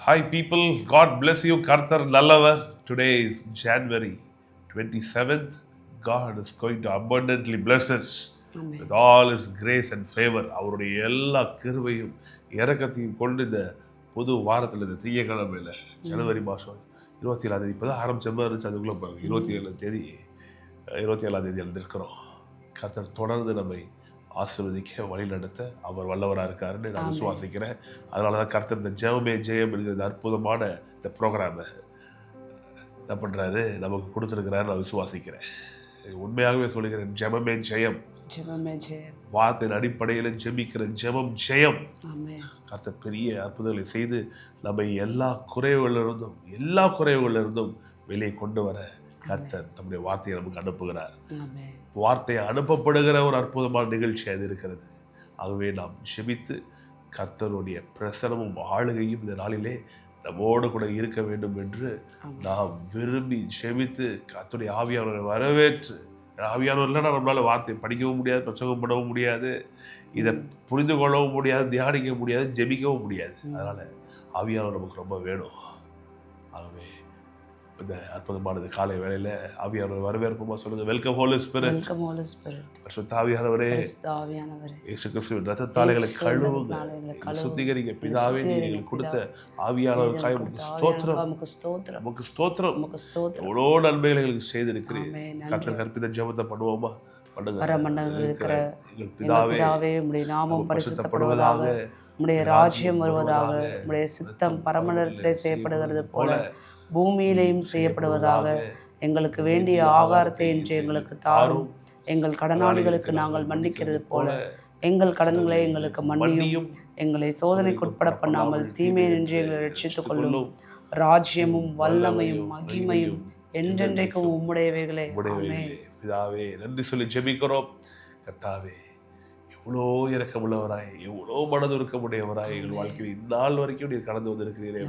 Hi, people. God bless you. Karthar Nalavar. Today is January 27th. God is going to abundantly bless us Amen. with all His grace and favor. அவருடைய எல்லா கிருபையும் இறக்கத்தையும் கொண்டு இந்த புது வாரத்தில் இந்த திங்கக்கிழமையில் ஜனவரி மாதம் இருபத்தி ஏழாம் தேதி இப்போ தான் ஆரம்பிச்ச மாதிரி இருந்துச்சு அதுக்குள்ளே பாருங்க இருபத்தி ஏழாம் தேதி இருபத்தி ஏழாம் தேதியில் இருக்கிறோம் கர்த்தர் தொடர்ந்து நம்மை ஆசீர்வதிக்க வழி நடத்த அவர் வல்லவராக இருக்காருன்னு நான். விசுவாசிக்கிறேன். அதனால தான் கர்த்தர் இந்த ஜெபமே ஜெயம் என்கிற அற்புதமான இந்த ப்ரோக்ராமை என்ன பண்ணுறாரு நமக்கு கொடுத்துருக்கிறாரு நான் விசுவாசிக்கிறேன். உண்மையாகவே சொல்லுகிறேன் ஜெபமே ஜெயம். ஜெயம். வார்த்தையின் அடிப்படையில் ஜெபிக்கிற ஜெபம் ஜெயம். ஆமென். கர்த்தர் பெரிய அற்புதங்களை செய்து நம்மை எல்லா குறைவுகளிலிருந்தும் எல்லா குறைவுகளிலிருந்தும் வெளியே கொண்டு வர கர்த்தர் நம்முடைய வார்த்தையை நமக்கு அனுப்புகிறார். ஆமென் வார்த்தை அனுப்பப்படுகிற ஒரு அற்புதமான நிகழ்ச்சி அது இருக்கிறது. ஆகவே நாம் ஜெபித்து கர்த்தருடைய பிரசனமும் ஆளுகையும் இந்த நாளிலே நம்மோடு கூட இருக்க வேண்டும் என்று. நாம் விரும்பி ஜெபித்து கர்த்தருடைய ஆவியானவரை வரவேற்று ஆவியானவர் இல்லைன்னா நம்மளால வார்த்தை படிக்கவும் முடியாது பிரசங்கம் பண்ணவும் முடியாது இதை புரிந்து கொள்ளவும் முடியாது தியானிக்க முடியாது ஜெபிக்கவும் முடியாது. அதனால ஆவியானவர் நமக்கு ரொம்ப வேணும். ஆகவே இந்த அற்புதமானது காலை வேளையில ஆவியானவர் வரவேற்புமா சொல்லுங்க welcome holy spirit welcome holy spirit பரிசுத்த ஆவியானவரே. பரிசுத்தாவியானவரே இயேசு கிறிஸ்துவின் ரத்தத்தாலைகளை கழுவுங்க. சுத்திகரிங்க. பிதாவே நீ எங்களுக்கு கொடுத்த ஆவியானவர் காய் உமக்கு ஸ்தோத்திரம். நமக்கு ஸ்தோத்திரம். உமக்கு ஸ்தோத்திரம். நமக்கு ஸ்தோத்திரம். எவ்வளோ நன்மைகளை எங்களுக்கு செய்திருக்கிறீர். கர்த்தர் கற்பித்த ஜெபத்தை பண்ணுவோமா? பண்ணுங்க. இருக்கிற எங்கள் பிதாவே உம்முடைய நாமம் பரிசுத்தப்படுவதாக உம்முடைய ராஜ்யம் வருவதாக உம்முடைய சித்தம் பரமண்டலத்திலே செய்யப்படுகிறது போல பூமியிலேயும் செய்யப்படுவதாக எங்களுக்கு வேண்டிய ஆகாரத்தை இன்று எங்களுக்கு தாரும். எங்கள் கடனாளிகளுக்கு நாங்கள் மன்னிக்கிறது போல எங்கள் கடன்களை எங்களுக்கு மன்னியும். எங்களை சோதனைக்கு உட்பட பண்ணாமல் தீமை நின்று எங்களை ரட்சித்துக் கொள்ளும். ராஜ்யமும் வல்லமையும் மகிமையும் என்றென்றைக்கும் உம்முடையவைகளே. பிதாவே நன்றி சொல்லி ஜெபிக்கிறோம். கர்த்தாவே எவ்வளோ இரக்கமுள்ளவராய் எவ்வளோ மனதுருக்கமுடையவராய் எங்கள் வாழ்க்கையில் இந்நாள் வரைக்கும் நீர் கடந்து வந்திருக்கிறீரே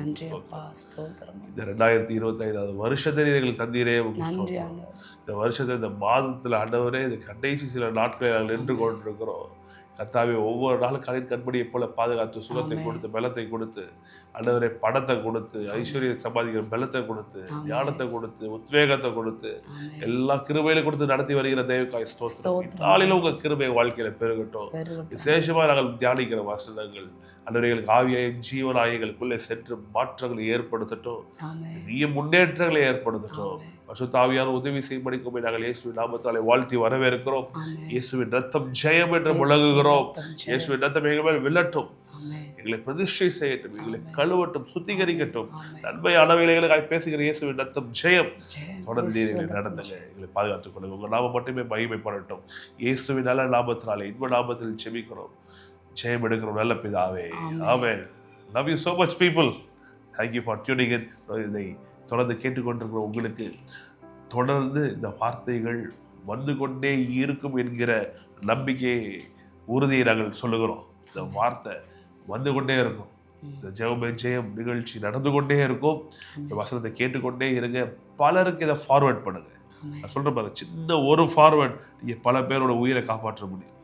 இந்த ரெண்டாயிரத்தி இருபத்தி ஐந்தாவது வருஷத்தை நீர் எங்களுக்கு தந்தீரே இந்த வருஷத்தை இந்த மாதத்தில் ஆண்டவரே இந்த கடைசி சில நாட்களில் நாங்கள் நின்று கொண்டிருக்கிறோம். கர்த்தாவே ஒவ்வொரு நாளும் கலின் கண்படியை போல பாதுகாத்து சுகத்தை. கொடுத்து பலத்தை கொடுத்து ஆண்டவரே பணத்தை கொடுத்து ஐஸ்வர்யம் சம்பாதிக்கிற பலத்தை கொடுத்து. ஞானத்தை கொடுத்து உத்வேகத்தை கொடுத்து. எல்லா கிருபையில கொடுத்து நடத்தி வருகிற தேவக்காய் ஸ்தோத்திரம். நாளிலும் உங்க கிருபை வாழ்க்கையில பெருகட்டும். விசேஷமா நாங்கள் தியானிக்கிற வசனங்கள் அன்றவர்களுக்கு ஆவியாயும் ஜீவனாயும் எங்களுக்குள்ளே சென்று மாற்றங்களை ஏற்படுத்தட்டும். பெரிய முன்னேற்றங்களை ஏற்படுத்தட்டும் ஆமென். பசுத்தாவியான உதவி செய்யும்படிக்குமே நாங்கள் இயேசுவின் நாமத்தாலே வாழ்த்தி வரவேற்கிறோம். இயேசுவின் ரத்தம் ஜெயம் என்று முழங்குகிறோம். இயேசுவின் ரத்தம் எங்கள் மேல் வில்லட்டும். எங்களை பிரதிஷ்டை செய்யட்டும். எங்களை கழுவட்டும் சுத்திகரிக்கட்டும். நன்மை அளவைகளுக்காக பேசுகிற இயேசுவின் ரத்தம் ஜெயம். தொடர்ந்து இயேசு எங்களை பாதுகாத்துக் கொள்ளுங்க உங்க நாமம் மட்டுமே மகிமைப்படட்டும். இயேசுவின் நல்ல நாமத்தினாலே இன்ப நாமத்தில் ஜெபிக்கிறோம் ஜெயம் எடுக்கிறோம். நல்ல பிதாவே. ஆமென். Love you much people. Thank you for tuning in. இதை தொடர்ந்து கேட்டுக்கொண்டிருக்கிற உங்களுக்கு தொடர்ந்து இந்த வார்த்தைகள் வந்து கொண்டே இருக்கும் என்கிற நம்பிக்கை உறுதியை நாங்கள் சொல்லுகிறோம். இந்த வார்த்தை வந்து கொண்டே இருக்கும். இந்த ஜெவமே ஜெயம் நிகழ்ச்சி நடந்து கொண்டே இருக்கும். இந்த வசனத்தை கேட்டுக்கொண்டே இருங்க. பலருக்கு இதை ஃபார்வர்ட் பண்ணுங்க. நான் சொல்றேன் பாருங்க சின்ன ஒரு ஃபார்வர்ட் நீங்க பல பேரோட உயிரை காப்பாற்ற முடியும்.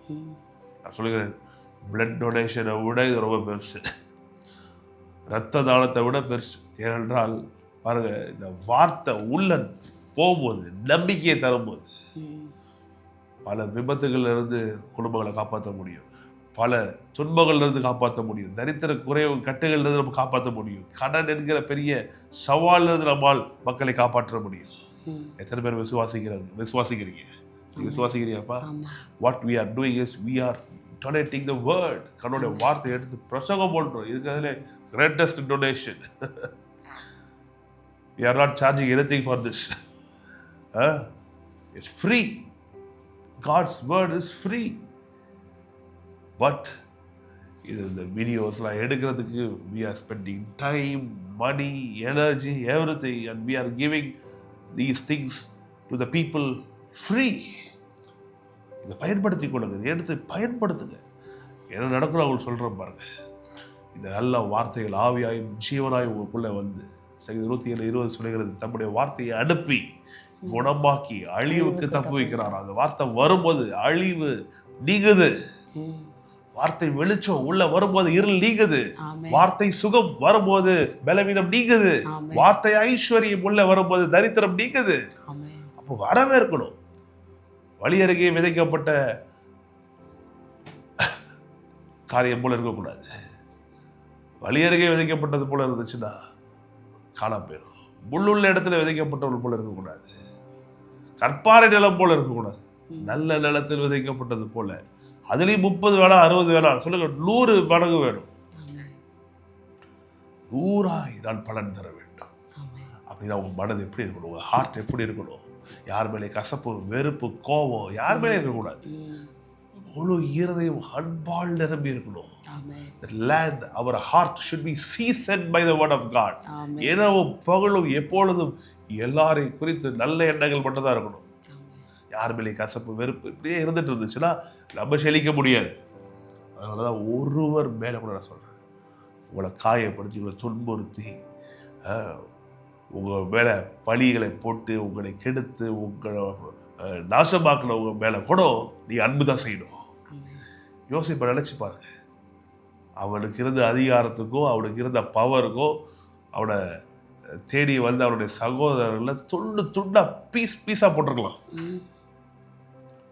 நான் சொல்லுகிறேன் பிளட் டொனேஷனை விட இது ரொம்ப பெருசு. ரத்த தானத்தை விட பெருசு. ஏனென்றால் பாருங்க இந்த வார்த்தை உள்ள போகும்போது நம்பிக்கையை தரும்போது. பல விபத்துகள்ல இருந்து குடும்பங்களை காப்பாற்ற முடியும். பல துன்பங்கள்ல இருந்து காப்பாற்ற முடியும். தரித்திர குறைவு கட்டுகள்ல இருந்து நம்ம காப்பாற்ற முடியும். கடன் என்கிற பெரிய சவால்ல இருந்து நம்மால் மக்களை காப்பாற்ற முடியும். எத்தனை பேர் விசுவாசிக்கிறாங்க? விசுவாசிக்கிறீங்க. விசுவாசிக்கிறியாப்பா ஆமா. What we are doing is we are donating the word. கர்த்தருடைய வார்த்தையை எடுத்து பிரசங்கம் பண்றோம். இருக்கிறதுல greatest donation. We are not charging anything for this it's free God's word is free but இது இந்த வீடியோஸ்லாம் எடுக்கிறதுக்கு we are spending time money energy everything and we are giving these things to the people free இதை பயன்படுத்தி கொள்ளுங்க இதை எடுத்து பயன்படுத்துங்க என்ன நடக்கணும் அவங்க சொல்கிற பாருங்க இந்த நல்ல வார்த்தைகள் ஆவியாயும் ஜீவனாயும் உங்களுக்குள்ளே வந்து இருபத்தி ஏழு இருபது சொல்லுகிறது தம்முடைய வார்த்தையை அனுப்பி குணமாக்கி அழிவுக்கு தப்பு வைக்கிறார். அந்த வார்த்தை வரும்போது அழிவு நீங்குது. வார்த்தை வெளிச்சம் உள்ள வரும்போது இருள் நீங்குது. வார்த்தை சுகம் வரும்போது பலவீனம் நீங்குது. வார்த்தை ஐஸ்வர்யம் உள்ள வரும்போது தரித்திரம் நீங்குது. அப்போ வரவேற்கணும். வழி அருகே விதைக்கப்பட்ட காரியம் போல இருக்கக்கூடாது. வழி அருகே விதைக்கப்பட்டது போல இருந்துச்சுன்னா காணாம போயிடும். முள்ளுள்ள இடத்துல விதைக்கப்பட்டவள் போல இருக்கக்கூடாது. கற்பாறை நிலம் போல இருக்கக்கூடாது. நல்ல நிலத்தில் விதைக்கப்பட்டது போல. அதுலேயும் முப்பது வேணாம் அறுபது வேணாம் சொல்லுங்க நூறு மடங்கு வேணும். நூறாய் நான் பலன் தர வேண்டும். அப்படிதான் அப்படின்னா மனது எப்படி இருக்கணும்? உங்கள் ஹார்ட் எப்படி இருக்கணும்? யார் மேலே கசப்பு வெறுப்பு கோபம் யார் மேலே இருக்கக்கூடாது? முழு இருதயம் அன்பால் நிரம்பி இருக்கணும். Our heart should be seasoned by the word of God. ஆமென் இரவும் பகலும் எப்பொழுதும் எல்லாரையும் குறித்து நல்ல எண்ணங்கள் மட்டும்தான் இருக்கணும். ஆமென் யார் மேலே கசப்பு வெறுப்பு இப்படியே இருந்துட்டு இருந்துச்சுன்னா நம்ம செழிக்க முடியாது. அதனால தான் ஒருவர் மேலே கூட நான் சொல்கிறேன் உங்களை காயப்படுத்தி உங்களை துன்புறுத்தி ஆஹ், உங்க மேலே பழிகளை போட்டு உங்களை கெடுத்து உங்களை ஆஹ், நாசமாக்குனவங்க மேலே கூட நீ அன்பு தான் செய்யணும். யோசிப்ப நினச்சி பாருங்க. அவனுக்கு இருந்த அதிகாரத்துக்கோ அவனுக்கு இருந்த பவருக்கோ அவனை தேடி வந்து அவனுடைய சகோதரர்களை துண்டு துண்டா பீஸ் பீஸாக போட்டிருக்கலாம்.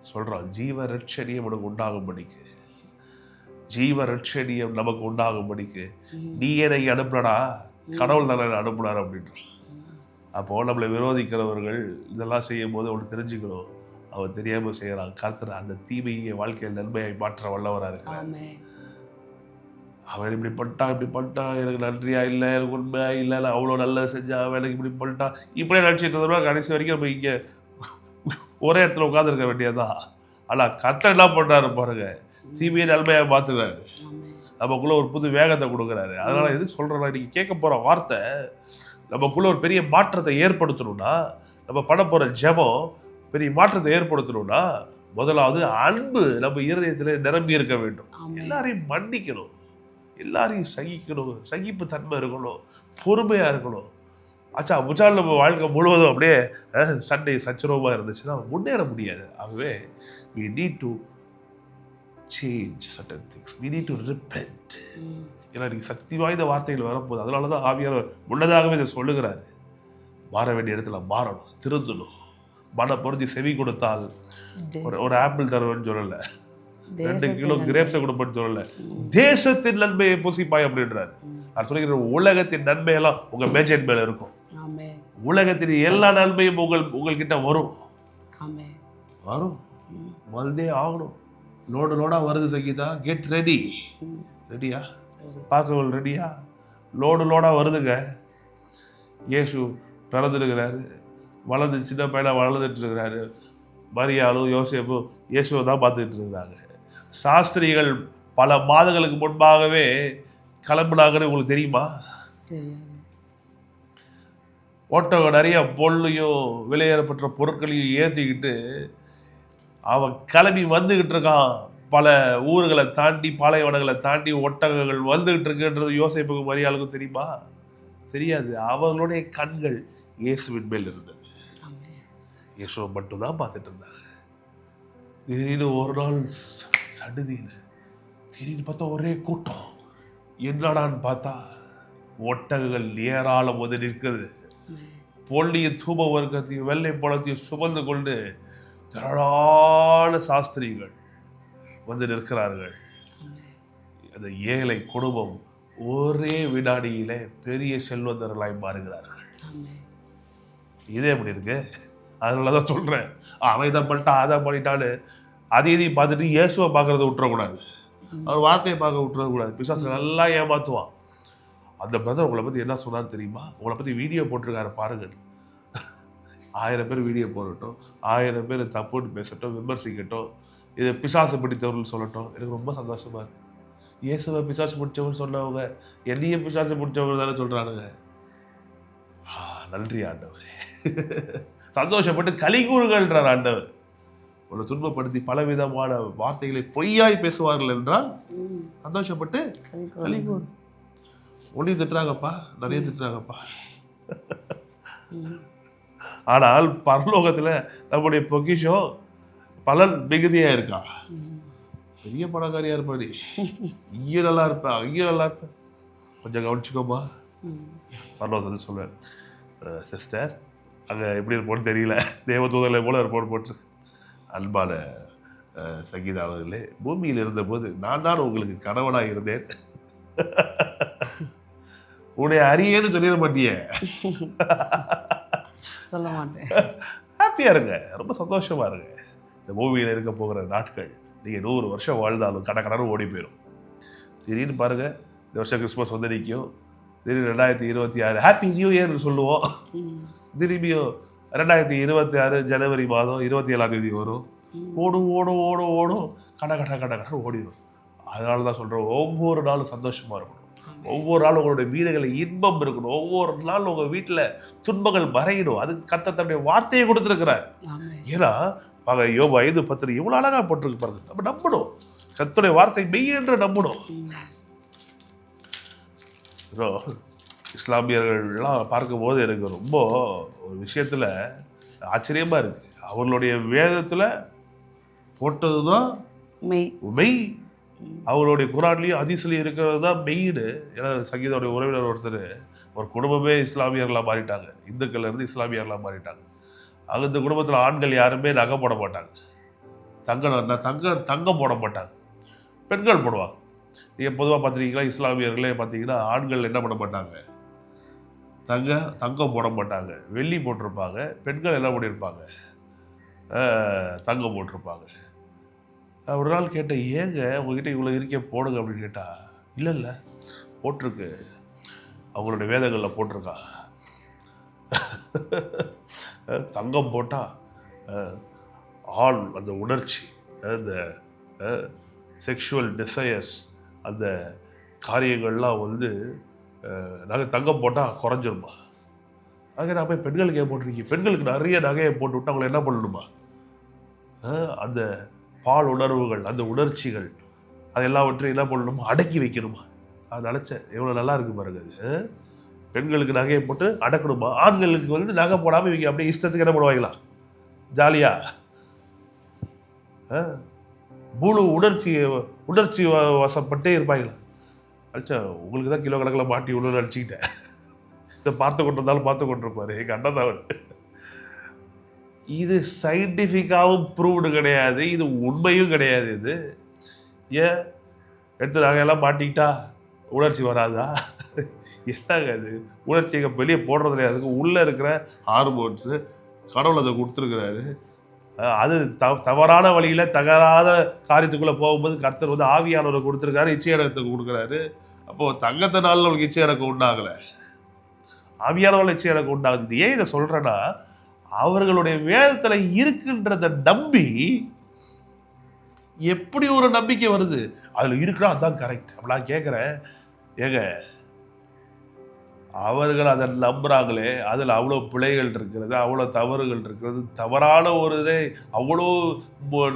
சொல்கிறான் சொல்றான் ஜீவ ரட்சணியம் உனக்கு உண்டாகும்படிக்கு. ஜீவ ரட்சணியம் நமக்கு உண்டாகும்படிக்கு. நீ என்னை அனுப்புனடா? கடவுள் தானே அனுப்புனார் அப்படின்றான். அப்போ நம்மளை விரோதிக்கிறவர்கள் இதெல்லாம் செய்யும் போது அவனுக்கு தெரிஞ்சுக்கணும். அவன் தெரியாம செய்யறான் கர்த்தர் அந்த தீமையை வாழ்க்கையில் நன்மையை மாற்ற வல்லவரா இருக்கிறார். அவன் இப்படி பண்ணிட்டான் இப்படி பண்ணிட்டான் எனக்கு நன்றியா இல்லை எனக்கு உண்மையா இல்லை நான் அவ்வளோ நல்லது செஞ்சா அவன் எனக்கு இப்படி பண்ணிட்டான். இப்படியே நினச்சிட்டு இருந்தோம்னா கடைசி வரைக்கும் நம்ம இங்கே ஒரே இடத்துல உட்காந்துருக்க வேண்டியதுதான். ஆனால் கர்த்தர் என்ன பண்ணுறாரு பாருங்க. தீமையை நன்மையாக ஆமென். நமக்குள்ள ஒரு புது வேகத்தை கொடுக்குறாரு. அதனால எது சொல்கிறேன்னா இன்னைக்கு கேட்க போகிற வார்த்தை நமக்குள்ள ஒரு பெரிய மாற்றத்தை ஏற்படுத்தணும்னா நம்ம பண்ண போகிற ஜெபம் பெரிய மாற்றத்தை ஏற்படுத்தணும்னா முதலாவது அன்பு நம்ம இருதயத்தில் நிரம்பி இருக்க வேண்டும். எல்லாரையும் மன்னிக்கணும். எல்லாரையும் சகிக்கணும். சகிப்பு தன்மை இருக்கணும். பொறுமையாக இருக்கணும். ஆச்சா முச்சால் நம்ம வாழ்க்கை முழுவதும் அப்படியே சண்டை சச்சரவமாக இருந்துச்சுன்னா முன்னேற முடியாது. ஆகவே we need to change certain things we need to hmm. ஏன்னா நீ சக்தி வாய்ந்த வார்த்தைகள் வரப்போகுது அதனால தான் ஆவியானவர் முன்னதாகவே இதை சொல்லுகிறாரு. மாற வேண்டிய இடத்துல மாறணும் திருந்தணும். மன பொருந்தி செவி கொடுத்தால் ஒரு ஒரு ஆப்பிள் தருவேன்னு சொல்லலை. ரெண்டு கிலோ. கிரேப்ஸை கொடுப்பேன்னு சொல்லல. தேசத்தின் நன்மையை பூசிப்பாய் அப்படின்றாரு. நான் சொல்லிக்கிறேன் உலகத்தின் நன்மையெல்லாம் உங்க மேஜெட் மேல இருக்கும். உலகத்தின் எல்லா நன்மையும் உங்கள் உங்கள்கிட்ட வரும். வரும். வந்தே ஆகணும். லோடு லோடா வருது சங்கீதா. Get ready. ரெடியா. பார்க்கவள் ரெடியா லோடு லோடா வருதுங்க. இயேசு பிறந்திருக்கிறாரு. வளர்ந்து சின்ன பையனா வளர்ந்துட்டு இருக்கிறாரு. மரியாளும் யோசேப்பும் இயேசுவை தான் பார்த்துக்கிட்டு இருக்கிறாங்க. சாஸ்திரிகள் பல மாதங்களுக்கு முன்பாகவே கிளம்புனாங்கன்னு உங்களுக்கு தெரியுமா? ஓட்டகம் நிறைய பொருளையும் விலையேறப்பட்ட பொருட்களையும் ஏற்றிக்கிட்டு அவன் கிளம்பி வந்துக்கிட்டு இருக்கான். பல ஊர்களை தாண்டி பாலைவனங்களை தாண்டி ஒட்டகங்கள் வந்துகிட்டு இருக்குன்றது யோசிப்புக்கு மரியாளுக்கும் தெரியுமா? தெரியாது. அவர்களுடைய கண்கள் இயேசுவின் மேல் இருந்தது. இயேசுவை மட்டும்தான் பார்த்துட்டு இருந்தாங்க திடீர்னு ஒரு நாள் ச- சடுதியில் திடீர்னு பார்த்தா ஒரே கூட்டம். என்னடான்னு பார்த்தா ஒட்டகங்கள் ஏராளம் வந்து ஆமென் பொல்லிய தூப வர்க்கத்தையும் வெள்ளை பழத்தையும் சுமந்து கொண்டு திரளான சாஸ்திரிகள் வந்து நிற்கிறார்கள். அந்த ஏழை குடும்பம் ஒரே வினாடியிலே பெரிய செல்வந்தர்களாய் மாறுகிறார்கள். இதே எப்படி இருக்கு? அதனால தான் சொல்கிறேன் அவன் இதை பண்ணிட்டான் அதை பண்ணிட்டான்னு அதை இதையும் பார்த்துட்டு இயேசுவை பார்க்குறத விட்டுறக்கூடாது. அவர் வார்த்தையை பார்க்க விட்டுறக்கூடாது. பிசாசு நல்லா ஏமாற்றுவான் அந்த பிரதர் உங்களை பற்றி என்ன சொன்னான்னு தெரியுமா? உங்களை பற்றி வீடியோ போட்டிருக்காரு பாருங்கள் ஆயிரம் பேர் வீடியோ போடட்டும். ஆயிரம் பேர் தப்புன்னு பேசட்டும் விமர்சிக்கட்டும். இது பிசாசு பிடித்தவர்கள் சொல்லட்டும். எனக்கு ரொம்ப சந்தோஷமா இருக்கு. இயேசுவை பிசாசு பிடிச்சவங்க சொன்னவங்க என்னையும் பிசாசு பிடிச்சவங்க தானே சொல்கிறானுங்க நன்றி ஆண்டவரே. சந்தோஷப்பட்டு கலிகூறுகள்ன்றார் ஆண்டவர் உன்னை துன்பப்படுத்தி பலவிதமான வார்த்தைகளை பொய்யாய் பேசுவார்கள் என்றால். சந்தோஷப்பட்டு கலிகூறு. கலிகூறு ஒன்றையும் திட்டுறாங்கப்பா நிறைய திட்டுறாங்கப்பா. ஆனால் பரலோகத்துல நம்முடைய பொக்கிஷம் பலன் மிகுதியா இருக்கா. பெரிய பணக்காரியா இருப்ப நீ இங்கே நல்லா இருப்ப அங்கேயும் நல்லா இருப்ப கொஞ்சம் கவனிச்சுக்கோமா பரவாயில்ல சொல்லுவேன் சிஸ்டர் அங்கே எப்படி இருப்போம்னு தெரியல. தேவதூதலை போல இருப்போம்னு போட்டு அன்பான சங்கீதா அவர்களே பூமியில் இருந்தபோது நான் தான் உங்களுக்கு கணவனாக இருந்தேன். உன்னை அறியேன்னு சொல்லிட மாட்டியே. சொல்ல மாட்டேன். ஹாப்பியாக இருங்க. ரொம்ப சந்தோஷமா இருங்க. இந்த பூமியில் இருக்க போகிற நாட்கள் நீங்கள் நூறு வருஷம் வாழ்ந்தாலும் கட கடன்னு ஓடி போயிடும் திடீர்னு பாருங்க இந்த வருஷம் கிறிஸ்மஸ் வந்து நிற்கும். திடீர்னு ரெண்டாயிரத்தி இருபத்தி ஆறு ஹாப்பி நியூ இயர்னு சொல்லுவோம். திரும்பியும் ரெண்டாயிரத்தி இருபத்தி ஆறு ஜனவரி மாதம் இருபத்தி ஏழாம் தேதி வரும். ஓடும் ஓடும் ஓடும் ஓடும். கட கட கட கட ஓடிடும் அதனால தான் சொல்கிறேன் ஒவ்வொரு நாளும் சந்தோஷமாக இருக்கணும். ஒவ்வொரு நாளும் உங்களுடைய வீடுகளில் இன்பம் இருக்கணும். ஒவ்வொரு நாளும் உங்கள் வீட்டில் துன்பங்கள் மறையணும். அதுக்கு கத்த தன்னுடைய வார்த்தையை கொடுத்துருக்கிறார். ஏன்னா பாங்க யோபு ஐந்து பத்து எவ்வளோ அழகாக போட்டிருக்கு பாருங்க. நம்ம நம்பணும். கத்துடைய வார்த்தை மெய் என்று நம்பணும். இஸ்லாமியர்கள்லாம் பார்க்கும்போது எனக்கு ரொம்ப ஒரு விஷயத்தில் ஆச்சரியமாக இருக்குது அவர்களுடைய வேதத்தில் போட்டது தான் மெய். மெய். அவருடைய குரான்லேயும் அதிசலையும் இருக்கிறது தான் மெய்னு. ஏன்னா சங்கீதோடைய உறவினர் ஒருத்தர் ஒரு குடும்பமே இஸ்லாமியர்களாக மாறிட்டாங்க. இந்துக்கள்ல இருந்து இஸ்லாமியர்களாக மாறிட்டாங்க. அந்த குடும்பத்தில் ஆண்கள் யாருமே நகை போட மாட்டாங்க. தங்க தங்க தங்கம் போட மாட்டாங்க. பெண்கள் போடுவாங்க. நீங்கள் பொதுவாக பார்த்துருக்கீங்களா இஸ்லாமியர்களே பார்த்தீங்கன்னா ஆண்கள் என்ன பண்ண மாட்டாங்க? தங்க தங்கம் போட மாட்டாங்க வெள்ளி போட்டிருப்பாங்க. பெண்கள் என்ன பண்ணியிருப்பாங்க தங்கம் போட்டிருப்பாங்க. ஒரு நாள் கேட்டேன் ஏங்க உங்ககிட்ட இவ்வளோ இருக்கே போடுங்க அப்படின்னு கேட்டா இல்லை இல்லை போட்டிருக்கு. அவங்களுடைய வேதங்களில் போட்டிருக்கா. தங்கம் போட்டால் ஆண் அந்த உணர்ச்சி அந்த செக்ஷுவல் டிசையர்ஸ் அந்த காரியங்கள்லாம் வந்து நகை தங்கம் போட்டால் குறைஞ்சிருமா அங்கே நான் போய் பெண்களுக்கு ஏன் போட்டிருக்கீங்க பெண்களுக்கு நிறைய நகையை போட்டு விட்டு அவங்களை என்ன பண்ணணுமா அந்த பால் உணர்வுகள் அந்த உணர்ச்சிகள் அது எல்லாவற்றையும் என்ன பண்ணணுமா? அடக்கி வைக்கணுமா? அது நினச்சேன் எவ்வளோ நல்லா இருக்கு பாருங்க அது. பெண்களுக்கு நகையை போட்டு அடக்கணுமா? ஆண்களுக்கு வந்து நகை போடாமல் இவங்க அப்படியே இஷ்டத்துக்கு என்ன பண்ணுவாங்களா? ஜாலியா. முழு உணர்ச்சி உணர்ச்சி வசப்பட்டே இருப்பாங்களா? அடிச்சா உங்களுக்கு தான் கிலோ கணக்கில் மாட்டி விடணும்னு நினச்சிக்கிட்டேன் இதை பார்த்து கொண்டிருந்தாலும் பார்த்து கொண்டிருப்பாரு. எங்கள் அண்ணன் தான் அவர். இது சயின்டிஃபிக்காகவும் ப்ரூவ்டு கிடையாது. இது உண்மையும் கிடையாது இது. ஏன்? எடுத்து நகையெல்லாம் மாட்டிக்கிட்டா உணர்ச்சி வராதா? என்னங்க அது உணர்ச்சி எங்கள் வெளியே போடுறது இல்லையா? அதுக்கு உள்ளே இருக்கிற ஹார்மோன்ஸு கடவுள் அதை கொடுத்துருக்குறாரு. அது த தவறான வழியில் தகராத காரியத்துக்குள்ளே போகும்போது கர்த்தர் வந்து ஆவியானவரை கொடுத்துருக்காரு இச்சையடக்கத்தை கொடுக்குறாரு. அப்போது தங்கத்தினால நம்மளுக்கு உண்டாகல. உண்டாகலை ஆவியானவர்கள் எனக்கு உண்டாகுது. இது ஏன் இதை சொல்கிறேன்னா அவர்களுடைய வேதத்தில் இருக்குன்றத நம்பி எப்படி ஒரு நம்பிக்கை வருது? அதில் இருக்கிறா அதான் கரெக்ட் அப்ப நான் கேட்குறேன் ஏங்க அவர்கள் அதை நம்புறாங்களே அதில் அவ்வளோ பிழைகள் இருக்கிறது அவ்வளோ தவறுகள் இருக்கிறது தவறான ஒரு இதை அவ்வளோ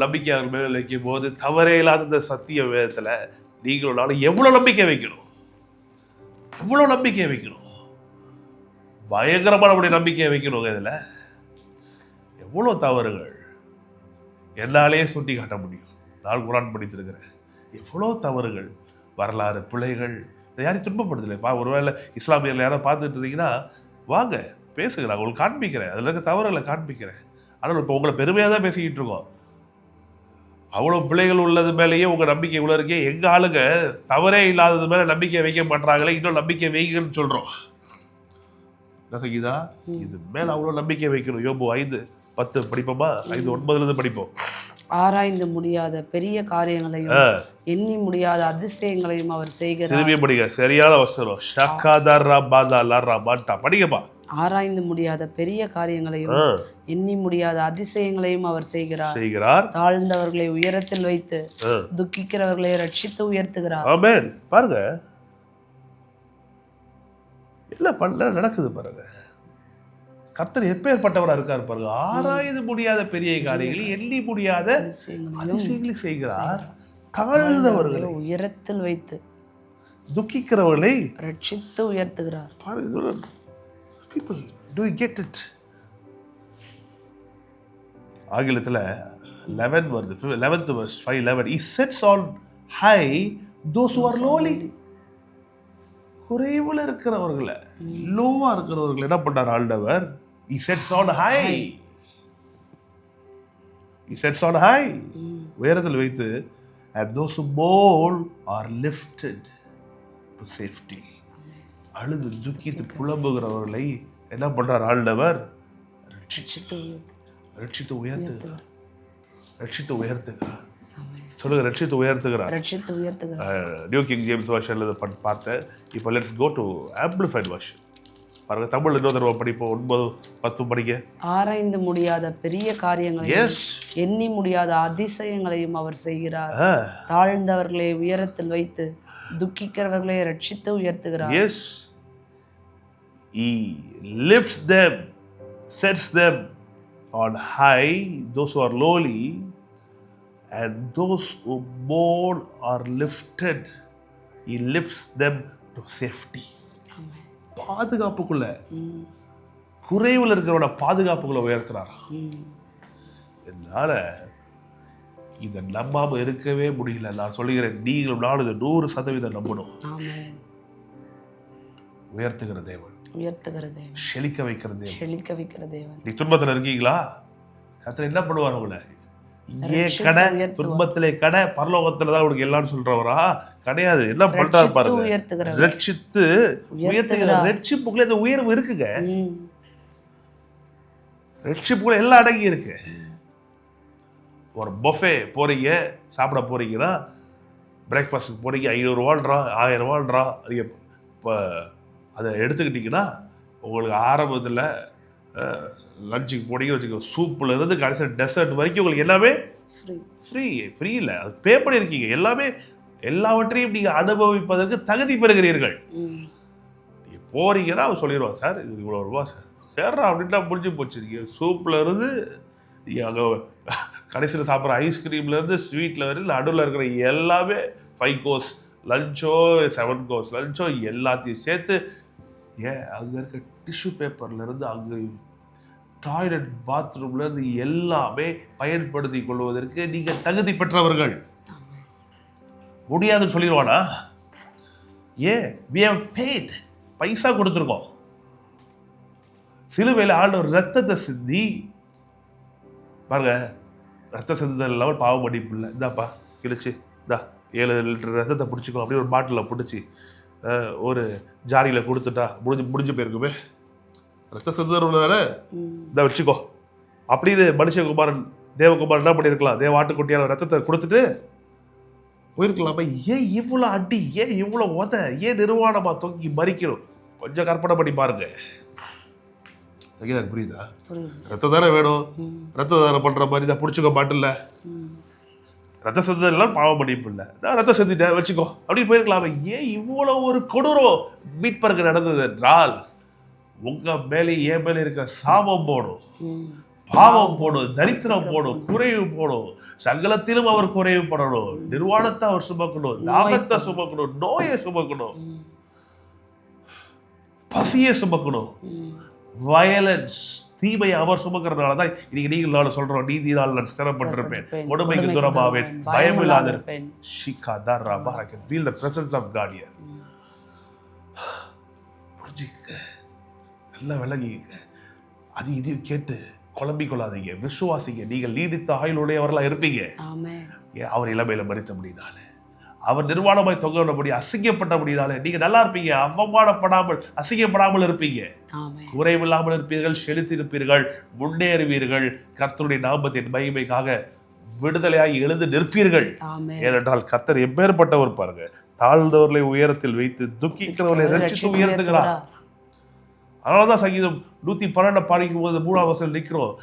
நம்பிக்கை அவர் மேலே வைக்கும் போது தவறே இல்லாத இந்த சத்திய வேதத்தில் நீங்களோட எவ்வளோ நம்பிக்கை வைக்கணும்? எவ்வளோ நம்பிக்கை வைக்கணும்? பயங்கரமான நம்முடைய நம்பிக்கையை வைக்கணுங்க இதில். எவ்வளோ தவறுகள்? என்னாலே சுட்டி காட்ட முடியும். நான் குரான் படித்திருக்கிறேன். எவ்வளோ தவறுகள்? வரலாறு பிழைகள் இதை யாரையும் துன்பப்படுத்தலைப்பா ஒருவேளை இஸ்லாமியர்கள் யாரும் பார்த்துட்டு இருந்தீங்கன்னா வாங்க பேசுங்க நான் உங்களுக்கு காண்பிக்கிறேன். அதில் இருக்க தவறுகளை காண்பிக்கிறேன். ஆனால் இப்போ உங்களை பெருமையாக தான் பேசிக்கிட்டு இருக்கோம். அவ்வளோ பிள்ளைகள் உள்ளது மேலேயே உங்கள் நம்பிக்கை இவ்வளோ இருக்கே எங்கள் ஆளுங்க தவறே இல்லாதது மேலே நம்பிக்கை வைக்க மாட்டாங்களே இன்னும் நம்பிக்கை வைங்கன்னு சொல்கிறோம் என்ன சங்கீதா இது மேலே அவ்வளோ நம்பிக்கை வைக்கணும். யோபு ஐந்து பத்து படிப்போமா? ஐந்து ஒன்பதுலேருந்து படிப்போம். ஆராய்ந்து முடியாத பெரிய காரியங்களையும் எண்ணி முடியாத அதிசயங்களையும் அவர் செய்கிறார். திரும்பி படிங்க. சரியான வசனம். ஷக்காதா பாதா லரா மாட்டா படிங்கப்பா. ஆராய்ந்து முடியாத பெரிய காரியங்களையும் எண்ணி முடியாத அதிசயங்களையும் அவர் செய்கிறார். செய்கிறார். தாழ்ந்தவர்களை உயரத்தில் வைத்து. துக்கிக்கிறவர்களை ரட்சித்து உயர்த்துகிறார். ஆமென். பாருங்க. என்ன பண்ண நடக்குது பாருங்க. கர்த்தர் எப்பேற்பட்டவரா இருக்காரு பாருங்க. ஆராய்ந்து முடியாத பெரிய காரியங்களை எண்ணி முடியாத அதிசயங்களை செய்கிறார். தாழ்ந்தவர்களை உயரத்தில் வைத்து துக்கிக்கிறவர்களை ரட்சித்து உயர்த்துகிறார். பாருங்க பீப்புள் டு கெட் இட் ஆங்கிலத்தில் லெவன் வருது eleventh verse five eleven he sets on high those who are lowly. குறைவில் இருக்கிறவர்களை லோவா இருக்கிறவர்களை என்ன பண்ணார் ஆண்டவர்? He sets on high he sets on high உயரத்தில் வைத்து and those mourn are lifted to safety அழுது துக்கித்து புலம்புகிறவர்களை என்ன பண்றார் ஆண்டவர்? ரட்சித்து. ரட்சித்து உயர்த்துகிறார் ரட்சித்து உயர்த்துகிறார் சொல்லுங்க ரட்சித்து உயர்த்துகிறார் ரட்சித்து உயர்த்துகிறார் நியூ கிங் ஜேம்ஸ் வருஷன்ல பார்த்தேன் இப்போ லெட்ஸ் கோ டு ஆம்பிளிஃபைட் வருஷன் பாருங்க தமிழ் இன்னொரு தடவை படிப்போம். ஒன்பது பத்து படிக்க ஆராய்ந்து முடியாத பெரிய காரியங்களையும் எண்ணி முடியாத அதிசயங்களையும் அவர் செய்கிறார். தாழ்ந்தவர்களை உயரத்தில் வைத்து துக்கிக்கிறவர்களை ரட்சித்து உயர்த்துகிறார். Yes he lifts them sets them on high those who are lowly and those who mourn are lifted. He lifts them to safety. பாதுகாப்புக்குள்ள. குறைவில் இருக்கிறவன பாதுகாப்புக்குள்ள உயர்த்துறாரா. என்னால இதை நம்பாம இருக்கவே முடியல. நான் சொல்லுகிறேன் நீங்களும் நானும் இதை நூறு சதவீதம் நம்பணும். உயர்த்துகிற தேவன். உயர்த்துகிற தேவன் செழிக்க வைக்கிற தேவன் செழிக்க வைக்கிற தேவன் நீ துன்பத்துல இருக்கீங்களா? கத்தர் என்ன பண்ணுவார் உங்களை? இங்கே கடை. துன்பத்திலே கடை பரலோகத்துல தான் உனக்கு எல்லாரும் சொல்றவரா? கிடையாது. என்ன ரட்சித்து பாருங்க. ரட்சித்து உயர்த்துகிற. ரட்சிப்புக்குள்ள இந்த உயர்வு இருக்குங்க. ரட்சிப்புக்குள்ள எல்லாம் அடங்கி இருக்கு. ஒரு பொஃபே போறீங்க சாப்பிட போறீங்கன்னா பிரேக்ஃபாஸ்ட்டுக்கு போறீங்க ஐநூறு வாழ்றான் ஆயிரம் இப்போ அதை எடுத்துக்கிட்டிங்கன்னா உங்களுக்கு ஆரம்பத்தில் லஞ்சுக்கு போனீங்கன்னு வச்சுக்கோ சூப்பில் இருந்து கடைசி டெசர்ட் வரைக்கும் உங்களுக்கு எல்லாமே. ஃப்ரீ ஃப்ரீ இல்லை. அது பே பண்ணியிருக்கீங்க. எல்லாமே எல்லாவற்றையும் நீங்கள் அனுபவிப்பதற்கு தகுதி பெறுகிறீர்கள். நீங்கள் போறீங்கன்னா அவர் சொல்லிடுவான் சார் இது இவ்வளோ ரூபா சார். சேர்றா அப்படின்ட்டா முடிஞ்சு போச்சு. நீங்கள் சூப்பில் இருந்து அங்கே கடைசியில் சாப்பிட்ற ஐஸ்கிரீம்லேருந்து ஸ்வீட்டில் வரையும் நடுவில் இருக்கிற எல்லாமே ஃபைவ் கோர்ஸ் லஞ்சோ செவன் கோர்ஸ் லஞ்சோ எல்லாத்தையும் சேர்த்து ஏன்? அங்கே இருக்க டிஷ்யூ பேப்பர்லேருந்து அங்கே டாய்லெட் பாத்ரூம்லேருந்து எல்லாமே பயன்படுத்தி கொள்வதற்கு நீங்கள் தகுதி பெற்றவர்கள். முடியாதுன்னு சொல்லிடுவானா? ஏன்? We have paid. பைசா கொடுத்துருக்கோம். சிலுவையில் ஆண்டவர் ரத்தத்தை சிந்தி பாருங்க ரத்த சிந்தல் இல்லாமல் பாவம் மடிப்பு இல்லை. இந்தாப்பா கிழிச்சு இந்தா ஏழு லிட்டர் ரத்தத்தை பிடிச்சிக்கோ அப்படின்னு ஒரு பாட்டிலில் பிடிச்சி ஒரு ஜாரியில் கொடுத்துட்டா முடிஞ்சு முடிஞ்சு போயிருக்குமே. ரத்த தானே? ம். இதை வச்சுக்கோ. அப்படின்னு மனுஷகுமாரன் தேவகுமாரன் என்ன பண்ணியிருக்கலாம் தேவ ஆட்டுக்குட்டியான ரத்தத்தை கொடுத்துட்டு போயிருக்கலாமா. ஏன் இவ்வளோ அடி ஏன் இவ்வளோ உத ஏன் நிர்வாணமா தொங்கி மறிக்கணும்? கொஞ்சம் கற்பனை பண்ணி பாருங்க. புரியுதா? ரத்தம் தானே வேணும். ரத்த தானே பண்ற மாதிரி தான் பிடிச்சிக்க மாட்டில்ல. ரத்த செந்தெல்லாம் பாவம் மன்னிப்பு இல்லை. நான் ரத்தம் செஞ்சுட்டேன் வச்சுக்கோ. அப்படின்னு போயிருக்கலாமே. ஏன் இவ்வளோ ஒரு கொடூரம் மீட்பருக்கு நடந்தது என்றால் உங்க மேலே என் மேலே இருக்கிற சாபம் போடும். பாவம் போடும் தரித்திரம் போடும் குறைவு போடும். சகலத்திலும் அவர் குறைவு படணும். நிர்வாணத்தை அவர் சுமக்கணும். தாகத்தை சுமக்கணும். நோயை சுமக்கணும். பசியை சுமக்கணும். வயலன்ஸ் தீமையை அவர் சுமக்கிறதுனால தான் இன்னைக்கு நீங்கள் சொல்றோம் நீதினால் நான் சிரமப்பட்டிருப்பேன் கொடுமைக்கு தூரமாவேன் பயம் இல்லாதிருப்பேன் ஷிகா தர்ரா பாரக feel the presence of God here hmm. புரிஞ்சுக்க நல்லா விளங்கிக்க அது இது கேட்டு குழம்பிக் கொள்ளாதீங்க விசுவாசிங்க. நீங்கள் நீடித்த ஆயுளுடையவர்களா இருப்பீங்க. அவர் இளமையில மறித்தபடினால அவர் நிர்வாணமாய் தொங்கப்படி அசிங்கப்பட்டபடினால நீங்க நல்லா இருப்பீங்க அவமானப்படாமல் அசிங்கப்படாமல் இருப்பீங்க. குறைவில்லாமல் இருப்பீர்கள் செலுத்திருப்பீர்கள் முன்னேறுவீர்கள் கர்த்தருடைய நாமத்தின் மகிமைக்காக விடுதலையாகி எழுந்து நிற்பீர்கள். ஏனென்றால் கர்த்தர் எப்பேற்பட்டவர் பாருங்க தாழ்ந்தவர்களை உயரத்தில் வைத்து துக்கிக்கிறவர்களை ரட்சித்து உயர்த்துகிறார். அதனாலதான் சங்கீதம் நூத்தி பன்னெண்டு படிக்கும் போது மூணாவது வசனம் நிற்கிறோம்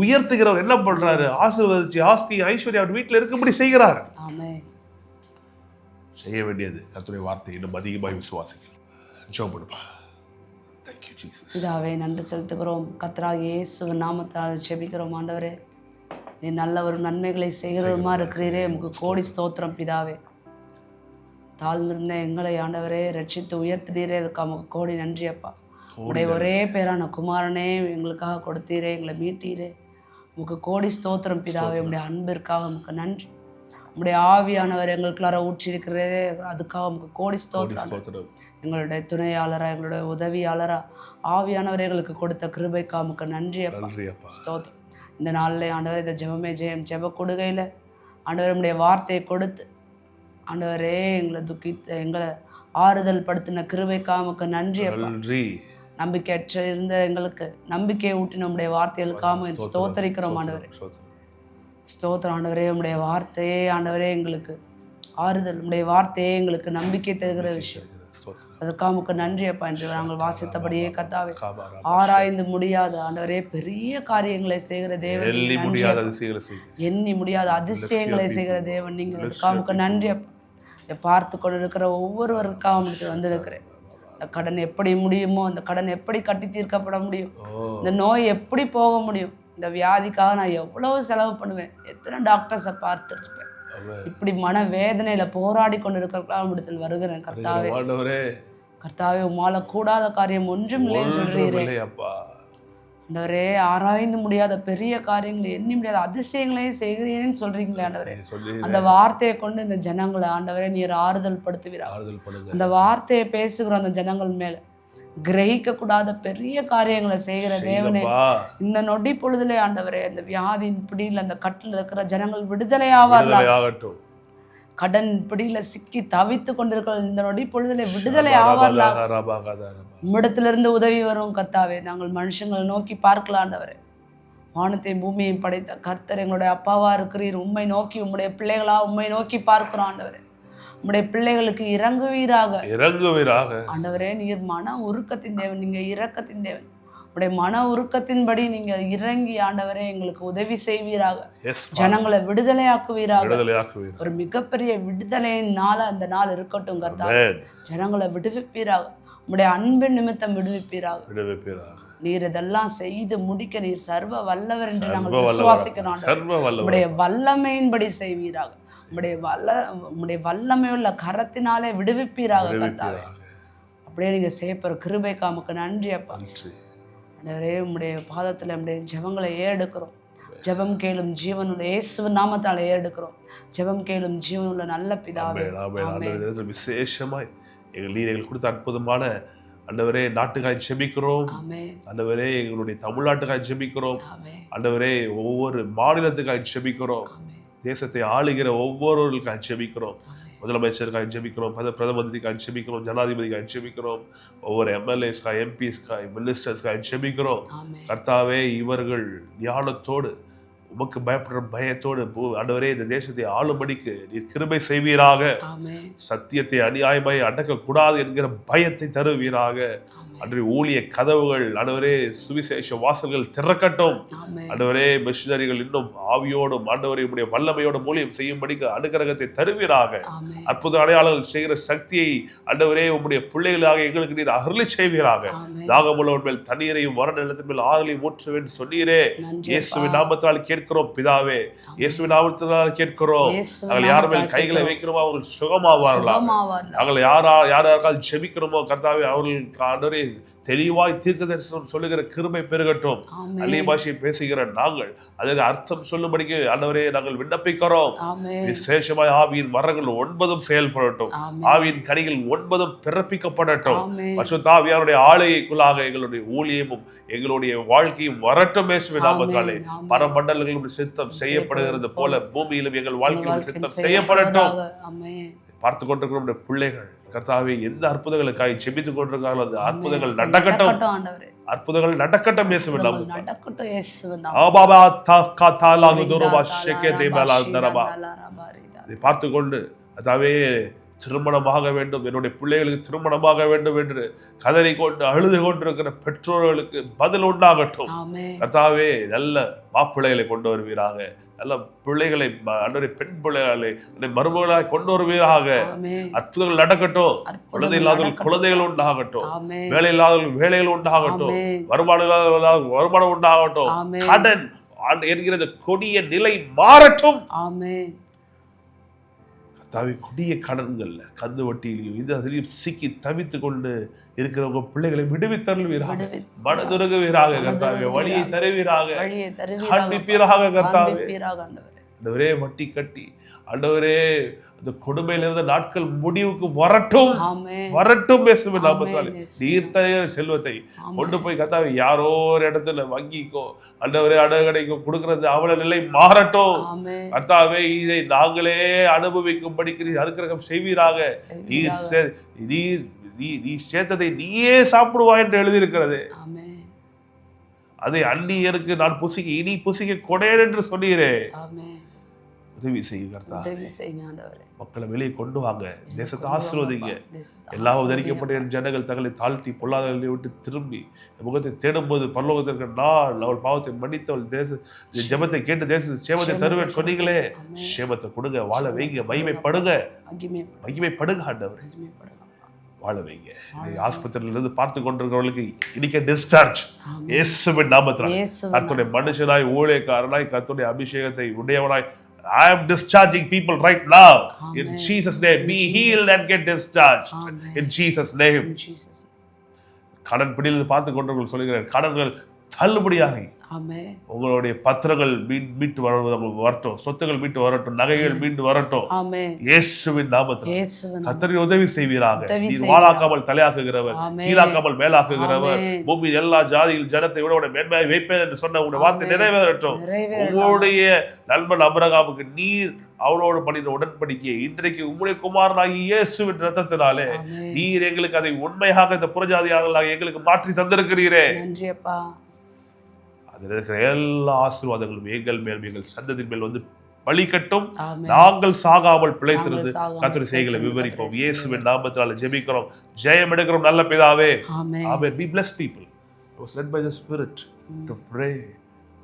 உயர்த்துகிறவர் என்ன பண்றாரு? ஆசீர்வதிச்சு ஆஸ்தி ஐஸ்வர்யா அவர் வீட்டில் இருக்கும்படி செய்கிறார். செய்ய வேண்டியது. கர்த்தருடைய வார்த்தை இன்னும் அதிகமாக விசுவாசிகள் ஜோம் பண்ணுப்பா தேங்க்யூ ஜீசஸ் பிதாவே நன்றி செலுத்துகிறோம். கத்தராக இயேசுவின் நாமத்தால் செபிக்கிறோம் ஆண்டவரே. நீ நல்லவரும் நன்மைகளை செய்கிறவருமா இருக்கிறீரே. உமக்கு கோடி ஸ்தோத்திரம் பிதாவே. தாழ்ந்திருந்த எங்களை ஆண்டவரே ரட்சித்து உயர்த்தினீரே. அதுக்கு நமக்கு கோடி நன்றி அப்பா. உடைய ஒரே பேரான குமாரனே எங்களுக்காக கொடுத்தீரே எங்களை மீட்டீரே. உமக்கு கோடி ஸ்தோத்திரம் பிதாவே. உம்முடைய அன்பிற்காக உமக்கு நன்றி. உம்முடைய ஆவியானவர் எங்களுக்குள்ளார ஊற்றிருக்கிறதே அதுக்காக உமக்கு கோடி ஸ்தோத்திரம். எங்களுடைய துணையாளரா எங்களுடைய உதவியாளரா ஆவியானவர் எங்களுக்கு கொடுத்த கிருபைக்காக உமக்கு நன்றி ஸ்தோத்திரம். இந்த நாளில் ஆண்டவர் இந்த ஜெபமே ஜெயம் ஜெப கொடுகையில் ஆண்டவர் நம்முடைய வார்த்தையை கொடுத்து ஆண்டவரே எங்களை துக்கித்த எங்களை ஆறுதல் படுத்தின கிருபைக்காக உமக்கு நன்றி அப்பா. நன்றி. நம்பிக்கையற்ற இருந்த எங்களுக்கு நம்பிக்கையை ஊட்டி நம்முடைய வார்த்தைகளுக்காக ஸ்தோத்தரிக்கிறோம் ஆண்டவரே. ஸ்தோத்திரம். ஆண்டவரே உம்முடைய வார்த்தையே ஆண்டவரே எங்களுக்கு ஆறுதல். உம்முடைய வார்த்தையே எங்களுக்கு நம்பிக்கை தருகிற விஷயம். அதற்காக உமக்கு நன்றி அப்பா என்று நாங்கள் வாசித்தபடியே கத்தாவே. ஆராய்ந்து முடியாத ஆண்டவரே பெரிய காரியங்களை செய்கிற தேவன். எண்ணி முடியாத. அதிசயங்களை செய்கிற தேவன் நீங்க. அதுக்காக உமக்கு நன்றி அப்பா. பார்த்து கொண்டு இருக்கிற ஒவ்வொருவருக்காக உங்களுக்கு வந்திருக்கிறேன். இந்த கடன் எப்படி முடியுமோ அந்த கடன் எப்படி கட்டி தீர்க்கப்பட முடியும்? இந்த நோய் எப்படி போக முடியும்? இந்த வியாதிக்காக நான் எவ்வளவு செலவு பண்ணுவேன்? எத்தனை டாக்டர்ஸை பார்த்துருப்பேன். இப்படி மன வேதனையில போராடி கொண்டு இருக்கிற இடத்தில் வருகிறேன் கர்த்தாவே கர்த்தாவே உமால கூடாத காரியம் ஒன்றும் இல்லைன்னு சொல்றீரே. ஆண்டவரே ஆராய்ந்து முடியாத பெரிய காரியங்களை எண்ணி முடியாத அதிசயங்களையும் செய்கிறேன்னு சொல்றீங்களே ஆண்டவரே. அந்த வார்த்தையை கொண்டு இந்த ஜனங்களை ஆண்டவரே நீர் ஆறுதல் படுத்துவீரா அந்த வார்த்தையை பேசுகிற அந்த ஜனங்கள் மேல கிரகிக்க கூடாத பெரிய காரியங்களை செய்கிற தேவனே. இந்த நொடி பொழுதுலே ஆண்டவரே அந்த வியாதியின் பிடியில் அந்த கட்டில் இருக்கிற ஜனங்கள் விடுதலை ஆவார்களா விடுதலை ஆகட்டும் கடன் பிடியில சிக்கி தவித்து கொண்டிருக்கிற இந்த நொடி பொழுதுல விடுதலை ஆவார்களா. உம்மிடத்திலிருந்து உதவி வரும் கர்த்தாவே நாங்கள் மனுஷங்களை நோக்கி பார்க்கலாண்டவரே வானத்தையும் பூமியையும் படைத்த கர்த்தர் எங்களுடைய அப்பாவா இருக்கிறீர். உம்மை நோக்கி உம்முடைய பிள்ளைகளா உம்மை நோக்கி பார்க்கிறோம் உம்முடைய பிள்ளைகளுக்கு இறங்குவீராக. இறங்குவீராக. ஆண்டவரே நீர் மன உருக்கத்தின் தேவன் நீங்க இரக்கத்தின் தேவன். உடைய மன உருக்கத்தின்படி நீங்க இறங்கி ஆண்டவரே எங்களுக்கு உதவி செய்வீராக. ஜனங்களை விடுதலையாக்குவீராக. ஒரு மிகப்பெரிய விடுதலையின் நாள அந்த நாள் இருக்கட்டும் கர்த்தாவே ஜனங்களை விடுவிப்பீராக. உம்முடைய அன்பின் நிமித்தம் விடுவிப்பீராக. விடுவிப்பீராக. நீர் இதெல்லாம் செய்து முடிக்க நீர் சர்வ வல்லவர் என்று நாங்கள். விசுவாசிக்கிறோம் உம்முடைய வல்லமையின்படி செய்வீராக. உம்முடைய வல்ல உம்முடைய வல்லமையுள்ள கரத்தினாலே விடுவிப்பீராக கர்த்தாவே. அப்படியே நீங்க செய்யப்படுற கிருபைக்கு நமக்கு நன்றி அப்பா. நன்றி. ஆண்டவரே உம்முடைய பாதத்துல உம்முடைய ஜெபங்களை ஏறெடுக்கிறோம். ஜெபம் கேளும் ஜீவனுள்ள இயேசு நாமத்தால ஏறெடுக்கிறோம். ஜெபம் கேளும் ஜீவனுள்ள நல்ல பிதாவே. விசேஷமாய் எங்கள் நீர் எங்களுக்கு கொடுத்த அற்புதமான ஆண்டவரே நாட்டுக்காய் ஜெபிக்கிறோம். ஆமென். ஆண்டவரே எங்களுடைய தமிழ்நாட்டுக்காய் ஜெபிக்கிறோம். ஆமென். ஆண்டவரே ஒவ்வொரு மாநிலத்துக்காய் ஜெபிக்கிறோம். தேசத்தை ஆளுகிற ஒவ்வொருவருக்காய் ஜெபிக்கிறோம். முதலமைச்சருக்காக ஜெபிக்கிறோம். பிரத பிரதம மந்திரிக்காக ஜெபிக்கிறோம். ஜனாதிபதிக்காக ஜெபிக்கிறோம். ஒவ்வொரு எம்எல்ஏஸ்க்காய் எம்பிஸ்க்காய் மினிஸ்டர்ஸ்க்காய் ஜெபிக்கிறோம். கர்த்தாவே இவர்கள் ஞானத்தோடு உமக்கு பயப்படுற பயத்தோடு பூ- ஆண்டவரே இந்த தேசத்தை ஆளும்படிக்கு நீர் கிருபை செய்வீராக. சத்தியத்தை அநியாயமாய் அடக்கக்கூடாது என்கிற பயத்தை தருவீராக. அன்றைய ஊழிய கதவுகள் ஆண்டவரே சுவிசேஷ வாசல்கள் திறக்கட்டும். ஆண்டவரே மிஷினரிகள் இன்னும் ஆவியோடும் ஆண்டவரே உடைய வல்லமையோடும் மூலியம் செய்யும்படிக்கு அனுகிரகத்தை தருவீராக. அற்புத அடையாளங்கள் செய்கிற சக்தியை ஆண்டவரே உம்முடைய பிள்ளைகளாக எங்களுக்கு நீர் அருளி செய்வீராக. தாகமுள்ளவன் மேல் தண்ணீரையும் வர நிலத்தின் மேல் ஆறுகளையும் ஊற்றுவேன் சொன்னீரே. இயேசுவின் நாமத்தால் கேட்கிறோம் பிதாவே. இயேசுவின் நாமத்தினால் கேட்கிறோம். நாங்கள் யார் மேல் கைகளை வைக்கிறோமோ அவர்கள் சுகமாவார்களா நாங்கள் யாரா யார் யாருக்கால் ஜெபிக்கிறோமோ கர்த்தாவே அவர்களுக்கு ஆண்டவரே தெளிவாய் தீர்க்க தரிசனம் சொல்லுகிற கிருபை பெருகட்டும். அந்நிய பாஷையை பேசுகிற நாங்கள் அதற்கு அர்த்தம் சொல்லும்படிக்கு ஆண்டவரே நாங்கள் விண்ணப்பிக்கிறோம். விசேஷமாய் ஆவியின் வரங்கள் ஒன்பதும் செயல்படட்டும். ஆவியின் கனிகள் ஒன்பதும் பிறப்பிக்கப்படட்டும். பசுத்தாவியாருடைய ஆலயக்குள்ளாக எங்களுடைய ஊழியமும் எங்களுடைய வாழ்க்கையும் வரட்டும் இயேசுவின் நாமத்தாலே. பரமண்டலங்களும் சித்தம் செய்யப்படுகிறது போல பூமியிலும் எங்கள் வாழ்க்கையிலும் சித்தம் செய்யப்படட்டும். பார்த்து கொண்டிருக்கிற பிள்ளைகள் கர்த்தாவே எந்த அற்புதங்களுக்காக ஜெபித்துக் கொண்டிருக்காங்களோ அந்த அற்புதங்கள் நடக்கட்டும். அற்புதங்கள் நடக்கட்டும் இயேசுவின் நாமத்தாலே. நடக்கட்டும் இயேசுவின் ஆபாபா தா கா தாலாகு துருபா ஷெகே தேமலா தரபா இதை பார்த்து கொண்டு அதாவே திருமணமாக வேண்டும். என்னுடைய பிள்ளைகளுக்கு திருமணமாக வேண்டும் என்று கதறி கொண்டு அழுது கொண்டிருக்கிற பெற்றோர்களுக்கு பதில் உண்டாகட்டும். கர்த்தாவே நல்ல மாப்பிள்ளைகளை கொண்டு வருவீராக. நல்ல பிள்ளைகளை அன்றைய பெண் பிள்ளைகளை மருமகளாய் கொண்டு வருவீராக அற்புதங்கள் நடக்கட்டும். குழந்தை இல்லாதவர்கள் குழந்தைகள் உண்டாகட்டும். வேலை இல்லாதவர்கள் வேலைகள் உண்டாகட்டும். வருமானம் இல்லாதவர்கள் வருமானம் உண்டாகட்டும். கடன் என்கிற கொடிய நிலை மாறட்டும். கத்தாவே கொடிய கடன்கள்ல கந்து வட்டியிலையும் இது அதிலையும் சிக்கி தவித்து கொண்டு இருக்கிறவங்க பிள்ளைகளை விடுவித்தருள்வீராக. விடுவித்து மனதுருகுவீராக கத்தாவே வழியை தருவீராக. வழியை தருவீராக காண்பிப்பீராக காண்பிப்பீராக ஆண்டவரே வட்டி கட்டி ஆண்டவரே அந்த கொடுமையில இருந்த நாட்கள் முடிவுக்கு வரட்டும். வரட்டும் பேசுமே நாமத்தாலே. நீர்த்தய செல்வத்தை. கொண்டு போய் கத்தாவே யாரோ ஒரு இடத்துல வங்கிக்கோ ஆண்டவரே அடகடைக்கோ கொடுக்கறது அவள நிலை மாறட்டும். ஆமென். கர்த்தாவே இதை நாங்களே அனுபவிக்கும்படிக்கு நீர் அனுக்கிரகம் செய்வீராக. நீர் நீர் நீ நீ சேர்த்ததை நீயே சாப்பிடுவாய் என்று எழுதியிருக்கிறது. அதை அந்நியருக்கு நான் புசிக்க இனி புசிக்க கொடேன் என்று சொன்னீரே உதவி செய்யும் கர்த்தா உதவி செய்யுங்க மக்களை வெளியே கொண்டு வாங்க. தேசத்தை. ஆசீர்வதிங்க. எல்லா. உதரிக்கப்பட்ட ஜனங்கள் தங்களை தாழ்த்தி பொல்லாதவர்களை விட்டு திரும்பி முகத்தை தேடும்போது பரலோகத்திற்கு நான் அவள் பாவத்தை மன்னித்தவள் தேச ஜெபத்தை கேட்டு தேச சேமத்தை தருவேன் சொன்னீங்களே. சேமத்தை கொடுங்க வாழ வைங்க மகிமைப்படுங்க மகிமை மகிமைப்படுங்க ஆண்டவர். வாழ வைங்க. இந்த ஆஸ்பத்திரியில இருந்து பார்த்து கொண்டிருக்கிறவர்களுக்கு இன்னைக்கு டிஸ்சார்ஜ். இயேசுவின் நாமத்தில் கர்த்தருடைய மனுஷனாய் ஊழியக்காரனாய் கர்த்தருடைய அபிஷேகத்தை உடையவனாய். I am discharging people right now in Amen. Jesus name be healed and get discharged Amen. in Jesus name In Jesus. கடன் பிடியில் பார்த்து கொண்டவர்கள் சொல்லுகிறேன் கடன்கள் தள்ளுபடியாகி உங்களுடைய பத்திரங்கள் மீட்டு வர வரட்டும். சொத்துகள் மீட்டு வரட்டும். நகைகள் மீண்டு வரட்டும். இயேசுவின் நாமத்தில். கத்தரின் உதவி செய்வீராக. நீர். வாழாக்காமல் தலையாக்குகிறவர். கீழாக்காமல் மேலாக்குகிறவர். பூமியில் எல்லா ஜாதியில் ஜனத்தை விட மேன்மையை வைப்பேன் என்று சொன்ன உங்களுடைய வார்த்தை. நிறைவேறட்டும். உங்களுடைய நண்பன் அபிரகாமுக்கு நீர் அவளோடு பண்ணின உடன்படிக்கையை இன்றைக்கு உங்களுடைய குமாரனாகிய இயேசுவின் ரத்தத்தினாலே. நீர் எங்களுக்கு அதை உண்மையாக இந்த புறஜாதியாக எங்களுக்கு மாற்றி தந்திருக்கிறீரே. அதில் இருக்கிற எல்லா ஆசீர்வாதங்களும் எங்கள் மேல் எங்கள் சந்ததியின் மேல் வந்து பலிக்கட்டும் நாங்கள் சாகாமல் பிழைத்திருந்து கத்துடைய செய்களை விவரிப்போம். இயேசுவின் நாமத்தினால ஜெபிக்கிறோம். ஜெயம் எடுக்கிறோம். நல்ல பிதாவே. blessed people. I was led by the spirit to pray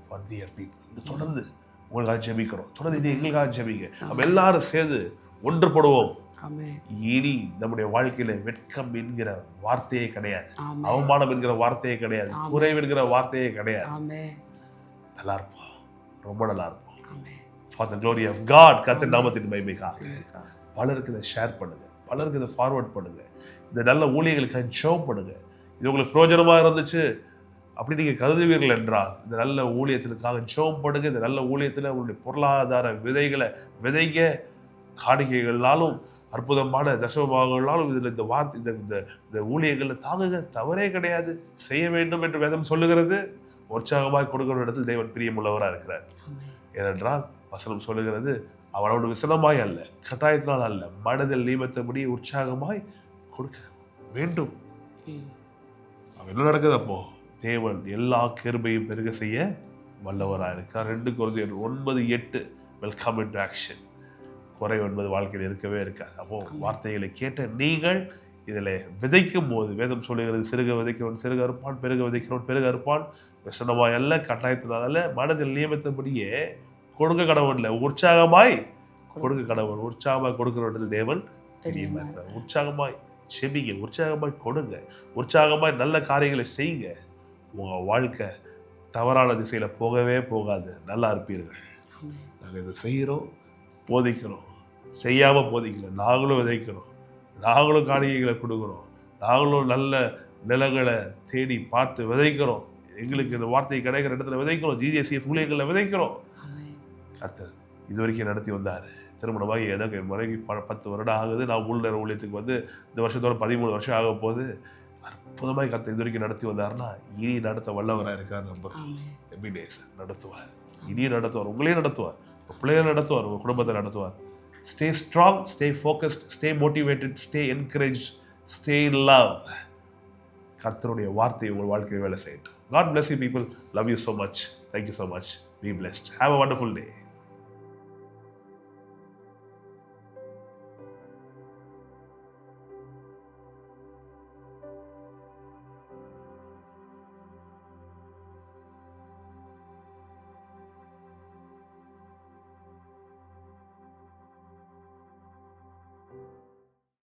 for their people. இது தொடர்ந்து உங்களுக்காக ஜெபிக்கிறோம். தொடர்ந்து இது எங்களுக்காக ஜெபிங்க. நம்ம எல்லாரும் சேர்ந்து ஒன்றுபடுவோம். இனி நம்முடைய வாழ்க்கையில வெட்கம் என்கிற வார்த்தையே கிடையாது. அவமானம் என்கிற வார்த்தையே கிடையாது. குறைவு என்கிற வார்த்தையே கிடையாது. நல்லா இருப்போம் ரொம்ப நல்லா இருப்போம் ஆமென். For the glory of God கர்த்தர் நாமத்தின் மகிமைக்காக. பலருக்கு இதை ஷேர் பண்ணுங்க. பலருக்கு இதை ஃபார்வர்ட் பண்ணுங்க. இந்த நல்ல ஊழியர்களுக்காக ஜெபம் பண்ணுங்க. இது உங்களுக்கு பிரயோஜனமா இருந்துச்சு அப்படி நீங்க கருதுவீர்கள் என்றால் இந்த நல்ல ஊழியத்திற்காக ஜெபம் பண்ணுங்க. இந்த நல்ல ஊழியத்தில் உங்களுடைய பொருளாதார விதைகளை விதைங்க காணிக்கைகளாலும் அற்புதமான தசமபாகங்களாலும் இதில் இந்த வார்த்தை இந்த இந்த இந்த ஊழியங்களில் தாங்குங்க தவறே கிடையாது. செய்ய வேண்டும் என்று வேதம் சொல்லுகிறது. உற்சாகமாய் கொடுக்கிற இடத்தில் தேவன் பிரியமுள்ளவராக இருக்கிறார். ஏனென்றால் வசனம் சொல்லுகிறது அவனோட விசனமாய் அல்ல கட்டாயத்தினால் அல்ல மனதில் நியமித்தபடி உற்சாகமாய் கொடுக்க வேண்டும். என்ன நடக்குது அப்போ? தேவன் எல்லா கிருபையும் பெருக செய்ய வல்லவராக இருக்கார் ரெண்டு குறைந்த ஒன்பது எட்டு வெல்கம் இன் ஆக்ஷன் குறை என்பது வாழ்க்கையில் இருக்கவே இருக்காது. அப்போ வார்த்தைகளை கேட்ட நீங்கள் இதில் விதைக்கும் போது வேதம் சொல்லுகிறது சிறுக விதைக்கிறவன் சிறுக அறுப்பான் பெருக விதைக்கிறவன் பெருக அறுப்பான் விஷனமாய் அல்ல கட்டாயத்தினால் மனதில் நியமித்தபடியே கொடுக்க கடவுள் இல்லை. உற்சாகமாய் கொடுக்க கடவுள் உற்சாகமாய் கொடுக்கிற இடத்தில் தேவன் இருக்கிறார். உற்சாகமாய் செபிங்க உற்சாகமாய் கொடுங்க உற்சாகமாய் நல்ல காரியங்களை செய்யுங்க. உங்க வாழ்க்கை தவறான திசையில போகவே போகாது. நல்லா இருப்பீர்கள். நாங்கள் இதை செய்கிறோம் போதிக்கிறோம். செய்யாம போதிக்கல நாங்களும் விதைக்கிறோம். நாங்களும் காணிக்கைகளை கொடுக்குறோம். நாங்களும் நல்ல நிலங்களை தேடி பார்த்து விதைக்கிறோம். எங்களுக்கு இந்த வார்த்தை கிடைக்கிற இடத்துல விதைக்கிறோம். ஜிஜிஎஸ்சி ஊழியர்களில் விதைக்கிறோம். கர்த்தர் இது வரைக்கும் நடத்தி வந்தார். திருமணமாகி எனக்கு என் மனைவி ப- பத்து வருடம் ஆகுது. நான் உள் நேர ஊழியத்துக்கு வந்து இந்த வருஷத்தோட பதிமூணு வருஷம் ஆக போகுது. அற்புதமாய் கர்த்தர் இது வரைக்கும் நடத்தி வந்தாருன்னா இனி நடத்த வல்லவராக இருக்கார் நம்புறோம் ஆமென். எபிடேஸ் நடத்துவார். இனியும் நடத்துவார். உங்களையும் நடத்துவார். பிள்ளைகளை நடத்துவார். உங்கள் குடும்பத்தை நடத்துவார். Stay strong stay focused stay motivated stay encourage stay love கர்த்தருடைய வார்த்தை உங்கள் வாழ்க்கையை வேலை செய்யட்டும் God bless you people love you so much thank you so much be blessed have a wonderful day